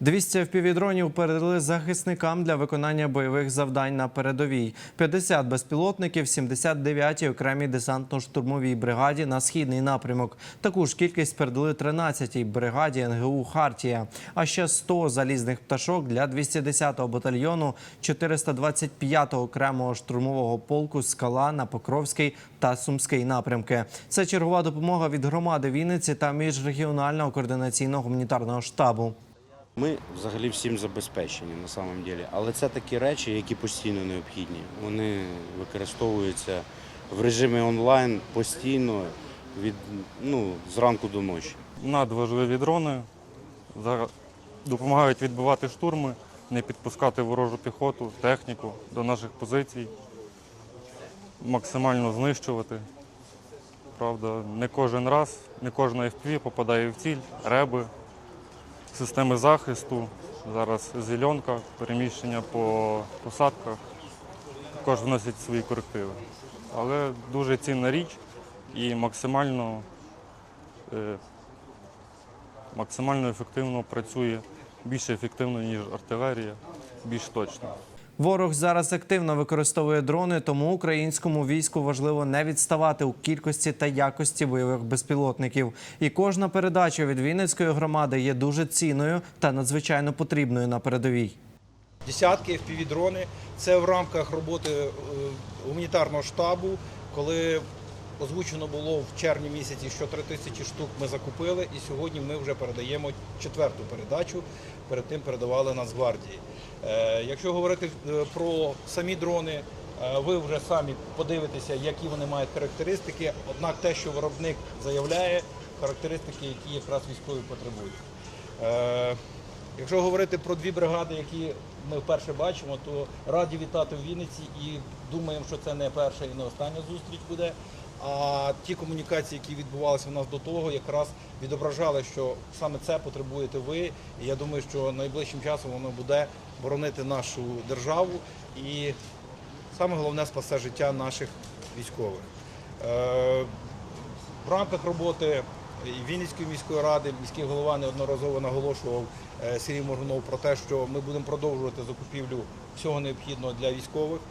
200 впівдронів передали захисникам для виконання бойових завдань на передовій. 50 безпілотників, 79-й окремій десантно-штурмовій бригаді на східний напрямок. Таку ж кількість передали 13-й бригаді НГУ Хартія. А ще 100 залізних пташок для 210-го батальйону 425-го окремого штурмового полку Скала на Покровський та Сумський напрямки. Це чергова допомога від громади Вінниці та міжрегіонального координаційного гуманітарного штабу. Ми взагалі всім забезпечені на самом деле. Але це такі речі, які постійно необхідні. Вони використовуються в режимі онлайн постійно від ну, зранку до ночі. надважливі дрони допомагають відбивати штурми, не підпускати ворожу піхоту, техніку до наших позицій, максимально знищувати. Правда, не кожен раз, не кожна FPV попадає в ціль, реби, системи захисту, зараз зеленка, переміщення по посадках, також вносять свої корективи. Але дуже цінна річ і максимально е, максимально ефективно працює, більш ефективно, ніж артилерія, більш точно. Ворог зараз активно використовує дрони, тому українському війську важливо не відставати у кількості та якості бойових безпілотників. І кожна передача від Вінницької громади є дуже цінною та надзвичайно потрібною на передовій. десятки FPV-дрони. Це в рамках роботи е, гуманітарного штабу, коли озвучено було в червні місяці, що 3 тисячі штук ми закупили, і сьогодні ми вже передаємо четверту передачу. Перед тим передавали Нацгвардії. Е, Якщо говорити е, про самі дрони, е, ви вже самі подивитеся, які вони мають характеристики. Однак те, що виробник заявляє, характеристики, які якраз військові потребують. Якщо говорити про дві бригади, які ми вперше бачимо, то раді вітати в Вінниці і думаємо, що це не перша і не остання зустріч буде. А ті комунікації, які відбувалися в нас до того, якраз відображали, що саме це потребуєте ви. І я думаю, що найближчим часом воно буде боронити нашу державу і саме головне спасе життя наших військових. Е, в рамках роботи Вінницької міської ради міський голова неодноразово наголошував е, Сергій Моргунов про те, що ми будемо продовжувати закупівлю всього необхідного для військових.